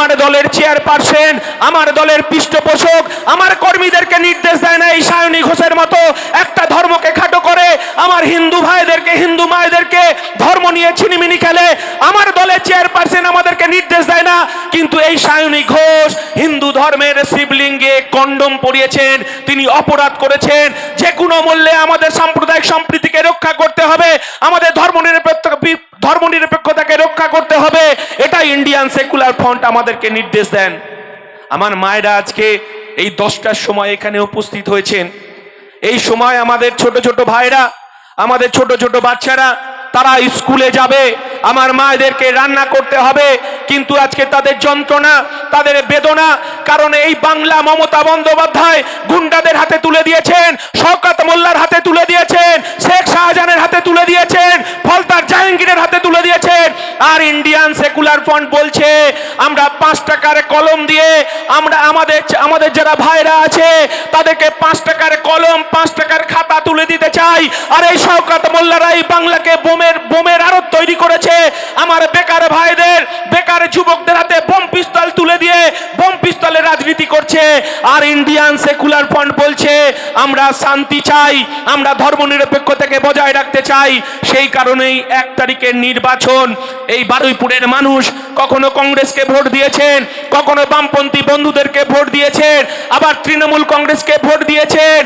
আমার দলের চেয়ারপারসন আমার দলের পৃষ্ঠপোষক, আমার কর্মীদেরকে নির্দেশ দেয় না এই সায়নী ঘোষের মতো। একটা ধর্মকে খাটো করে আমার হিন্দু ভাইদেরকে, হিন্দু মায়েদেরকে ধর্ম নিয়ে ছিনিমিনি খেলে, আমার দলের চেয়ারপারসন আমাদেরকে নির্দেশ দেয় না। কিন্তু এই সায়নী ঘোষ হিন্দু ধর্মের শিবলিঙ্গে কন্ডম পরিয়েছেন, তিনি অপরাধ করেছেন। যে কোনো মূল্যে আমাদের সাম্প্রদায়িক সম্প্রীতিকে রক্ষা করতে হবে, আমাদের ধর্ম নিরপেক্ষ ধর্ম নিরপেক্ষতাকে রক্ষা করতে হবে। এটা ইন্ডিয়ান সেকুলার ফ্রন্ট আমাদেরকে নির্দেশ দেন। আমার মায়েরা আজকে এই দশটার সময় এখানে উপস্থিত হয়েছেন। এই সময় আমাদের ছোট ছোট ভাইরা, আমাদের ছোট ছোট বাচ্চারা, তারা স্কুলে যাবে। আমার মায়েদেরকে রান্না করতে হবে। কিন্তু আজকে তাদের যন্ত্রণা, তাদের বেদনা, কারণ এই বাংলা মমতা বন্দ্যোপাধ্যায় গুন্ডাদের হাতে তুলে দিয়েছেন, শওকত মোল্লার হাতে তুলে দিয়েছেন, শেখ শাহজাহানের হাতে তুলে দিয়েছেন, ফলতার জাহাঙ্গীরের তুলে দিয়েছেন। আর ইন্ডিয়ান সেকুলার ফ্রন্ট বলছে, আমরা পাঁচ টাকার কলম দিয়ে আমরা আমাদের আমাদের যারা ভাইরা আছে, তাদেরকে পাঁচ টাকার কলম, পাঁচ টাকার খাতা তুলে দিতে চাই। আর এই শওকাত এই বাংলাকে বোমের বোমের আরও তৈরি করেছে আমার বেকার ভাইদের বেকার যুবকদের হাতে বোম পিস্তল তুলে দিয়ে বোম পিস্তলের রাজনীতি করছে আর ইন্ডিয়ান সেকুলার ফ্রন্ট বলছে, আমরা শান্তি চাই, আমরা ধর্মনিরপেক্ষতাকে বজায় রাখতে চাই। সেই কারণেই এক তারিখের নির্বাচন। এই বারুইপুরের মানুষ কখনো কংগ্রেসকে ভোট দিয়েছেন, কখনো বামপন্থী বন্ধুদেরকে ভোট দিয়েছেন, আবার তৃণমূল কংগ্রেসকে ভোট দিয়েছেন।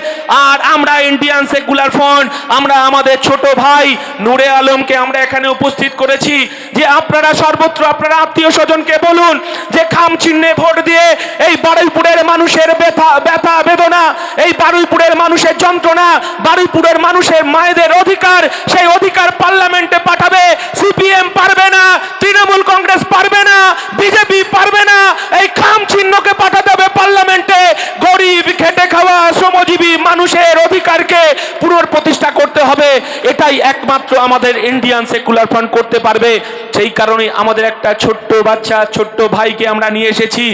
আর আমরা ইন্ডিয়ান সেকুলার ফ্রন্ট আমরা আমাদের ছোট ভাই নূরে আলমকে আমরা এখানে উপস্থিত করেছি। যে আপনারা সর্বত্র, আপনারা আত্মীয় স্বজনকে বলুন, যে খাম চিহ্নে ভোট দিয়ে এই বারুইপুরের মানুষের ব্যথা বেদনা, এই বারুইপুরের মানুষের যন্ত্রণা, বারুইপুরের মানুষের মায়েদের অধিকার, সেই অধিকার পার্লামেন্টে পাঠাবে, সিপিএম পারবে না, তৃণমূল কংগ্রেস পারবে না, বিজেপি পারবে না, এই খাম চিহ্নকে পাঠাতে হবে পার্লামেন্টে। গরিব, খেটে খাওয়া, শ্রমজীবী মানুষের অধিকারকে পুনঃপ্রতিষ্ঠা করতে এটাই একমাত্র আমাদের ইন্ডিয়ান সেকুলার ফ্রন্ট করতে পারবে। সেই কারণে আমাদের একটা ছোট্ট বাচ্চা, ছোট্ট ভাইকে আমরা নিয়ে এসেছি,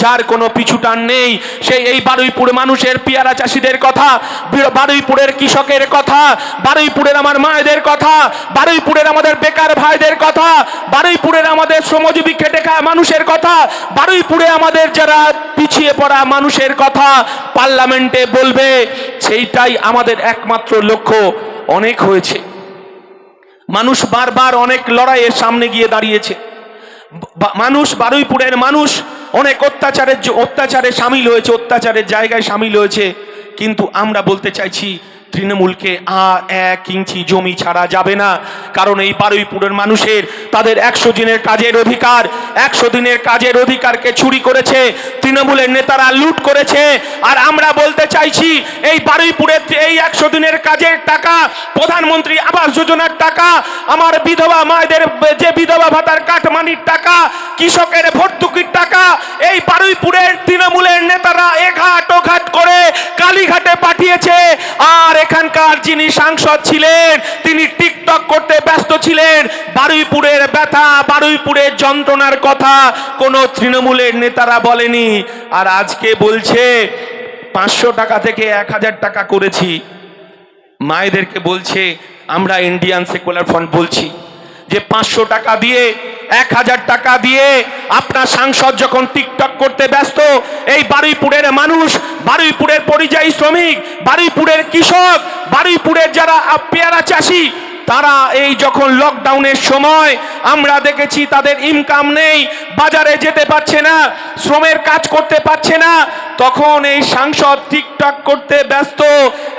যার কোনো পিছুটান নেই। সেই এই বারুইপুর মানুষের পেয়ারা চাষিদের কথা বারুইপুরের কৃষকের কথা, বারুইপুরের আমার মায়েদের কথা, বারুইপুরের আমাদের বেকার ভাইদের কথা, বারুইপুরের আমাদের শ্রমজীবী খেটে খাওয়া মানুষের কথা, বারুইপুরে আমাদের যারা পিছিয়ে পড়া মানুষের কথা পার্লামেন্টে বলবে, সেইটাই আমাদের একমাত্র লক্ষ্য। অনেক হয়েছে। মানুষ বারবার অনেক লড়াইয়ের সামনে গিয়ে দাঁড়িয়েছে। মানুষ, বারুইপুরের মানুষ অনেক অত্যাচারের অত্যাচারে সামিল হয়েছে, অত্যাচারের জায়গায় সামিল হয়েছে। কিন্তু আমরা বলতে চাইছি তৃণমূলকে আর এক ইঞ্চি জমি ছাড়া যাবে না। কারণ এই বারুইপুরের মানুষের তাদের একশো দিনের কাজের অধিকার, একশো দিনের কাজের অধিকারকে চুরি করেছে, তৃণমূলের নেতারা লুট করেছে। আর আমরা বলতে চাইছি, এই বারুইপুরের এই একশো দিনের কাজের টাকা, প্রধানমন্ত্রী আবাস যোজনার টাকা, আমার বিধবা মায়েদের যে বিধবা ভাতার কাটমানির টাকা, কৃষকের ভর্তুকির টাকা, এই বারুইপুরের তৃণমূলের নেতারা করে পাঠিয়েছে আর এখানকার যিনি সাংসদ ছিলেন, তিনি টিকটক করতে ব্যস্ত ছিলেন। বারুইপুরের ব্যথা, বারুইপুরের যন্ত্রণার কথা কোনো তৃণমূলের নেতারা বলেনি। আর আজকে বলছে, পাঁচশো টাকা থেকে এক হাজার টাকা করেছি। মায়েদেরকে বলছে, আমরা ইন্ডিয়ান সেকুলার ফ্রন্ট বলছি যে পাঁচশো টাকা দিয়ে এক হাজার টাকা দিয়ে আপনার সাংসদ যখন টিকটক করতে ব্যস্ত, এই বারুইপুরের মানুষ, বারুইপুরের পরিযায়ী শ্রমিক, বারুইপুরের কৃষক, বারুইপুরের যারা পেয়ারা চাষি, তারা এই যখন লকডাউনের সময় আমরা দেখেছি তাদের ইনকাম নেই, বাজারে যেতে পারছে না, শ্রমের কাজ করতে পারছে না। তখন এই সাংসদ টিকটক করতে ব্যস্ত।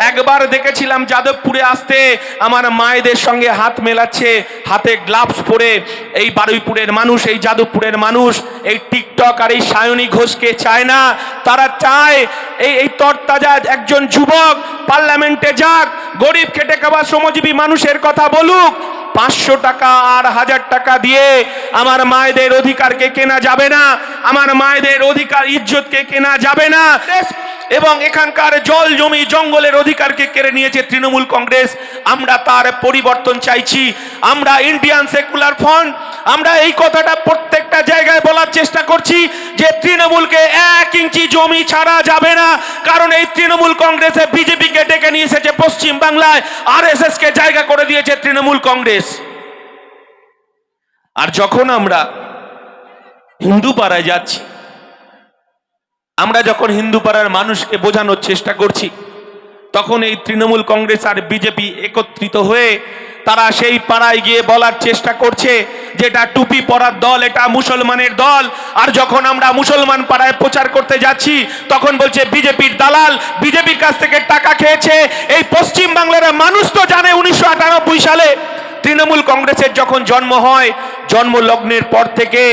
একবার দেখেছিলাম যাদবপুরে আসতে আমার মায়েদের সঙ্গে হাত মেলাচ্ছে, হাতে গ্লাভস পরে। এই বারুইপুরের মানুষ, এই যাদবপুরের মানুষ, এই টিকটক আর এই সায়নী ঘোষকে চায় না। তারা চায় এই এই তরতাজা একজন যুবক, পার্লামেন্টে যাক, গরিব খেটে খাওয়া শ্রমজীবী মানুষের কথা বলুক। পাঁচশো টাকা আর হাজার টাকা দিয়ে আমার মায়েদের অধিকারকে কেনা যাবে না, আমার মায়েদের অধিকার, ইজ্জতকে কেনা যাবে না। এবং এখানকার জল জমি জঙ্গলের অধিকারকে কেড়ে নিয়েছে তৃণমূল কংগ্রেস। আমরা তার পরিবর্তন চাইছি। আমরা ইন্ডিয়ান সেকুলার ফ্রন্ট আমরা এই কথাটা প্রত্যেকটা জায়গায় বলার চেষ্টা করছি যে তৃণমূলকে এক ইঞ্চি জমি ছাড়া যাবে না। কারণ এই তৃণমূল কংগ্রেসে বিজেপিকে ডেকে নিয়ে এসেছে পশ্চিম বাংলায়। আর কে জায়গা করে দিয়েছে তৃণমূল কংগ্রেস। আর যখন আমরা হিন্দু পাড়ায় যাচ্ছি আমরা যখন হিন্দু পাড়ার মানুষকে বোঝানোর চেষ্টা করছি, তখন এই তৃণমূল কংগ্রেস আর বিজেপি একত্রিত হয়ে তারা সেই পাড়ায় গিয়ে বলার চেষ্টা করছে যেটা টুপি পরার দল, এটা মুসলমানের দল। আর যখন আমরা মুসলমান পাড়ায় প্রচার করতে যাচ্ছি, তখন বলছে বিজেপির দালাল, বিজেপির কাছ থেকে টাকা খেয়েছে। এই পশ্চিম বাংলার মানুষ তো জানে উনিশশো আটানব্বই সালে তৃণমূল কংগ্রেসের যখন জন্ম হয়, জন্মলগ্নের পর থেকে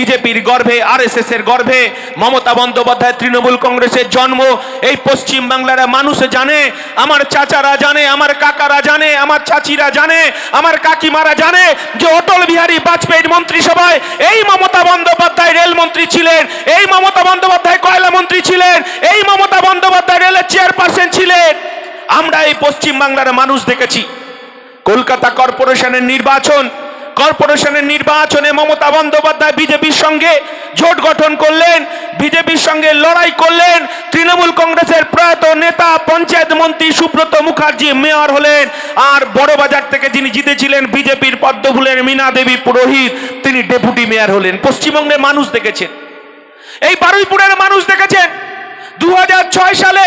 বিজেপির গর্ভে আরএসএস এর গর্ভে মমতা বন্দ্যোপাধ্যায় তৃণমূল কংগ্রেসের জন্ম। এই পশ্চিম বাংলার মানুষ জানে, আমার চাচারা জানে, আমার কাকারা জানে, আমার চাচিরা জানে, আমার কাকিমারা জানে যে অটল বিহারী বাজপেয়ীর মন্ত্রিসভায় এই মমতা বন্দ্যোপাধ্যায় রেলমন্ত্রী ছিলেন, এই মমতা বন্দ্যোপাধ্যায় কয়লা মন্ত্রী ছিলেন, এই মমতা বন্দ্যোপাধ্যায় রেলের চেয়ারপারসন ছিলেন। আমরা এই পশ্চিম বাংলার মানুষ দেখেছি। কলকাতা কর্পোরেশনের নির্বাচন কর্পোরেশনের নির্বাচনে মমতা বন্দ্যোপাধ্যায় বিজেপির সঙ্গে জোট গঠন করলেন, বিজেপির সঙ্গে লড়াই করলেন, তৃণমূল কংগ্রেসের প্রয়াত নেতা, পঞ্চায়েত মন্ত্রী সুব্রত মুখার্জি মেয়র হলেন, আর বড়বাজার থেকে যিনি জিতেছিলেন বিজেপির পদ্মফুলের মীনা দেবী পুরোহিত, তিনি ডেপুটি মেয়র হলেন। পশ্চিমবঙ্গের মানুষ দেখেছেন। এই বারুইপুরের মানুষ দেখেছেন। দু হাজার ছয় সালে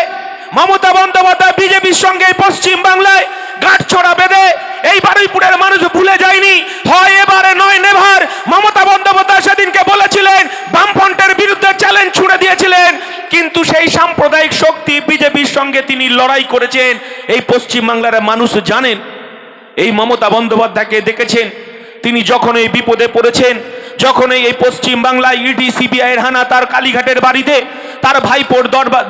মমতা বন্দ্যোপাধ্যায় বিজেপির সঙ্গে পশ্চিম বাংলায় গাঁটছড়া বেঁধে এই বারুইপুরের মানুষ ভুলে যায়নি। হয় এবারে নয় নেভার। মমতা বন্দ্যোপাধ্যায় সেদিনকে বলেছিলেন, বামফ্রন্টের বিরুদ্ধে চ্যালেঞ্জ ছুড়ে দিয়েছিলেন। কিন্তু সেই সাম্প্রদায়িক শক্তি বিজেপির সঙ্গে তিনি লড়াই করেছেন। এই পশ্চিম বাংলার মানুষ জানেন, এই মমতা বন্দ্যোপাধ্যায়কে দেখেছেন। তিনি যখন এই বিপদে পড়েছেন, যখন এই পশ্চিম বাংলায় ইডি সিবিআই এর হানা তার কালীঘাটের বাড়িতে তার ভাইপোর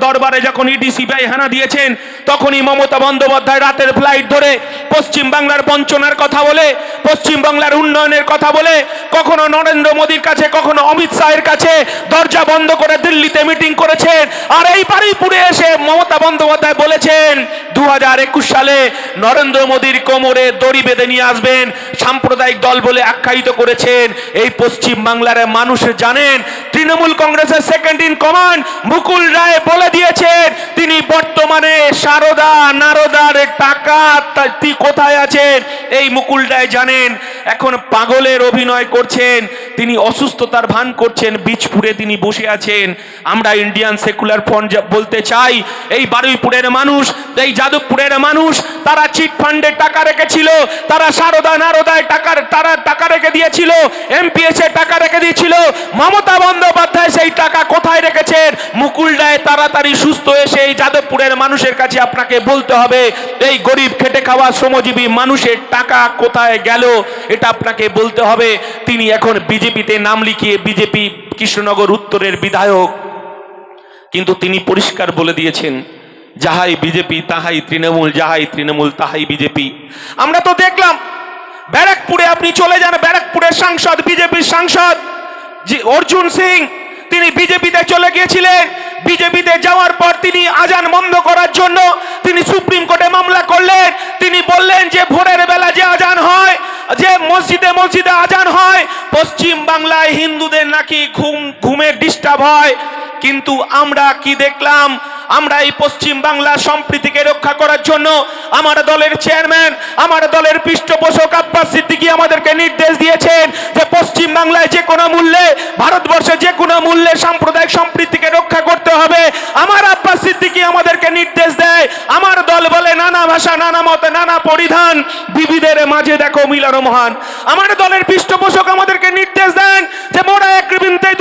দরবারে যখন ইডি সিবিআই হানা দিয়েছেন, তখনই মমতা বন্দ্যোপাধ্যায় রাতের ফ্লাইট ধরে পশ্চিম বাংলার বঞ্চনার কথা বলে, পশ্চিম বাংলার উন্নয়নের কথা বলে, কখনো নরেন্দ্র মোদীর কাছে, কখনো অমিত শাহের কাছে দরজা বন্ধ করে দিল্লিতে মিটিং করেছেন। আর এই বারুইপুরে এসে মমতা বন্দ্যোপাধ্যায় বলেছেন দু হাজার একুশ সালে নরেন্দ্র মোদীর কোমরে দড়ি বেঁধে নিয়ে আসবেন, সাম্প্রদায়িক দল বলে আখ্যায়িত করেছেন। এই পশ্চিম বাংলার মানুষ জানেন, তৃণমূল কংগ্রেসের second in command Mukul Roy বলে দিয়েছেন, তিনি বর্তমানে সারদা নারদার টাকা কোথায় আছেন? এই মুকুল রায় জানেন, এখন পাগলের অভিনয় করছেন। তিনি অসুস্থতার ভান করছেন, বীজপুরে তিনি বসে আছেন। আমরা ইন্ডিয়ান সেকুলার ফ্রন্ট বলতে চাই, এই বারুইপুরের মানুষ, এই যাদবপুরের মানুষ, তারা চিট ফান্ডে টাকা রেখেছিল, তারা সারদা নারদায় টাকার, তারা টাকা রেখে দিয়েছিল এমপিএস এ টাকা রেখে দিয়েছিল। মমতা বন্দ্যোপাধ্যায় সেই টাকা কোথায় রেখেছেন? মুকুল রায় তাড়াতাড়ি সুস্থ এসে এই যাদবপুরের মানুষের কাছে আপনাকে বলতে হবে, এই গরিব খেটে খাওয়া শ্রমজীবী মানুষের টাকা কোথায় গেল? এটা আপনাকে বলতে হবে। তিনি এখন বিজেপিতে নাম লিখিয়ে বিজেপি কৃষ্ণনগর উত্তরের বিধায়ক। কিন্তু তিনি পরিষ্কার বলে দিয়েছেন, যাহাই বিজেপি, তাহাই তৃণমূল, যাহাই তৃণমূল, তাহাই বিজেপি। আমরা তো দেখলাম, ব্যারাকপুরে আপনি চলে যান, ব্যারাকপুরের সাংসদ, বিজেপির সাংসদ অর্জুন সিং, তিনি বিজেপিতে চলে গিয়েছিলেন। বিজেপিতে যাওয়ার পর তিনি আজান বন্ধ করার জন্য তিনি সুপ্রিম কোর্টে মামলা করলেন। তিনি বললেন যে ভোরের বেলা যে আজান হয়, যে মসজিদে মসজিদে আজান হয় পশ্চিম বাংলায় হিন্দুদের নাকি ঘুম ঘুমের ডিস্টার্ব হয়। কিন্তু আমরা কি দেখলাম? আমরা এই পশ্চিম বাংলা সম্প্রীতিকে রক্ষা করার জন্য আমার দলের চেয়ারম্যান আমার দলের পৃষ্ঠপোষক আব্বাস সিদ্দিকী আমাদেরকে নির্দেশ দিয়েছেন যে পশ্চিম বাংলায় যে কোনো মূল্যে, ভারতবর্ষে যে কোনো মূল্যে সাম্প্রদায়িক সম্প্রীতিকে রক্ষা করতে হবে আমার আব্বাস সিদ্দিকী আমাদেরকে নির্দেশ দেয় আমার দল বলে নানা ভাষা, নানা মতে, নানা পরিধান। বিবিধের মাঝে দেখো মিলন মহান। আমার দলের পৃষ্ঠপোষক আমাদেরকে নির্দেশ দেন যে মোরা এক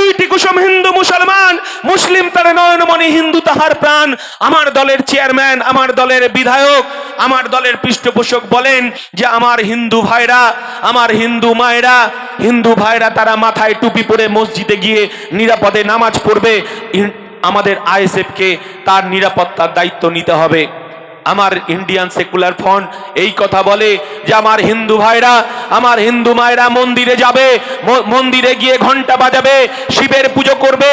দুইটি কুসুম হিন্দু মুসলমান। মুসলিম তার নয়নমণি হিন্দু তাহার প্রাণ। আমার দলের চেয়ারম্যান, আমার দলের বিধায়ক, আমার দলের পৃষ্ঠপোষক বলেন যে আমার হিন্দু ভাইরা, আমার হিন্দু মায়েরা, হিন্দু ভাইরা তারা মাথায় টুপি পরে মসজিদে গিয়ে নিরাপদে নামাজ পড়বে। আমাদের আইএসএফকে তার নিরাপত্তার দায়িত্ব নিতে হবে। আমার ইন্ডিয়ান সেকুলার ফ্রন্ট এই কথা বলে যে আমার হিন্দু ভাইরা, আমার হিন্দু মায়েরা মন্দিরে যাবে মন্দিরে গিয়ে ঘণ্টা বাজাবে, শিবের পুজো করবে।